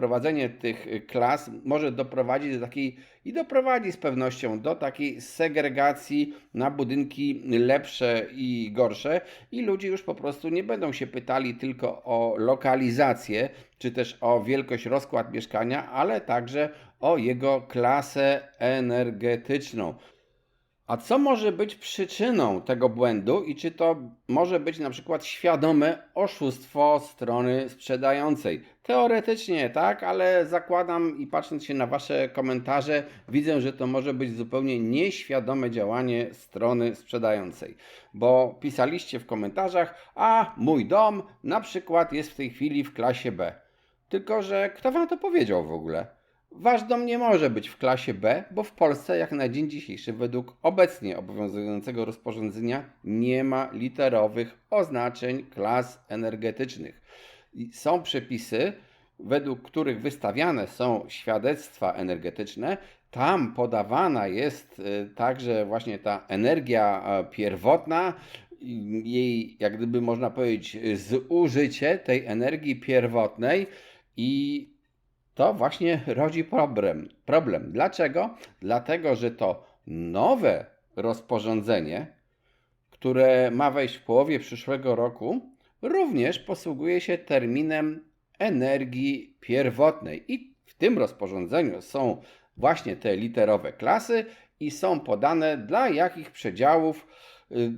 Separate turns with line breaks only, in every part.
wprowadzenie tych y, klas może doprowadzić do takiej i doprowadzi z pewnością do takiej segregacji na budynki lepsze i gorsze i ludzie już po prostu nie będą się pytali tylko o lokalizację czy też o wielkość rozkład mieszkania, ale także o jego klasę energetyczną. A co może być przyczyną tego błędu i czy to może być na przykład świadome oszustwo strony sprzedającej? Teoretycznie tak, ale zakładam i patrząc się na Wasze komentarze, widzę, że to może być zupełnie nieświadome działanie strony sprzedającej. Bo pisaliście w komentarzach, a mój dom na przykład jest w tej chwili w klasie B. Tylko, że kto Wam to powiedział w ogóle? Wasz dom nie może być w klasie B, bo w Polsce, jak na dzień dzisiejszy, według obecnie obowiązującego rozporządzenia, nie ma literowych oznaczeń klas energetycznych. Są przepisy, według których wystawiane są świadectwa energetyczne. Tam podawana jest y, także właśnie ta energia pierwotna, jej, jak gdyby można powiedzieć, zużycie tej energii pierwotnej i to właśnie rodzi problem. Problem. Dlaczego? Dlatego, że to nowe rozporządzenie, które ma wejść w połowie przyszłego roku, również posługuje się terminem energii pierwotnej. I w tym rozporządzeniu są właśnie te literowe klasy i są podane dla jakich przedziałów y,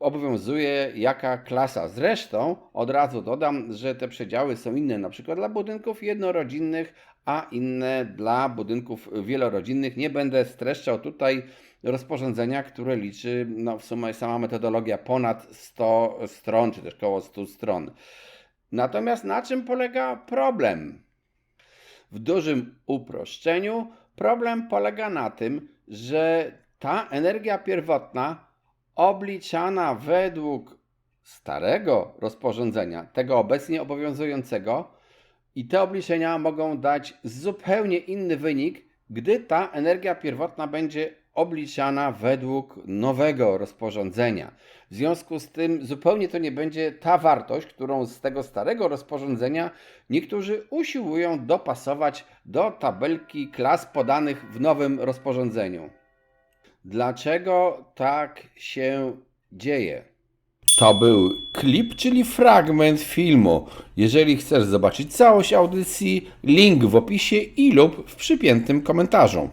obowiązuje jaka klasa. Zresztą od razu dodam, że te przedziały są inne na przykład dla budynków jednorodzinnych, a inne dla budynków wielorodzinnych. Nie będę streszczał tutaj rozporządzenia, które liczy, no w sumie sama metodologia ponad 100 stron, czy też około 100 stron. Natomiast na czym polega problem? W dużym uproszczeniu problem polega na tym, że ta energia pierwotna obliczana według starego rozporządzenia, tego obecnie obowiązującego, i te obliczenia mogą dać zupełnie inny wynik, gdy ta energia pierwotna będzie obliczana według nowego rozporządzenia. W związku z tym zupełnie to nie będzie ta wartość, którą z tego starego rozporządzenia niektórzy usiłują dopasować do tabelki klas podanych w nowym rozporządzeniu. Dlaczego tak się dzieje? To był klip, czyli fragment filmu. Jeżeli chcesz zobaczyć całość audycji, link w opisie i lub w przypiętym komentarzu.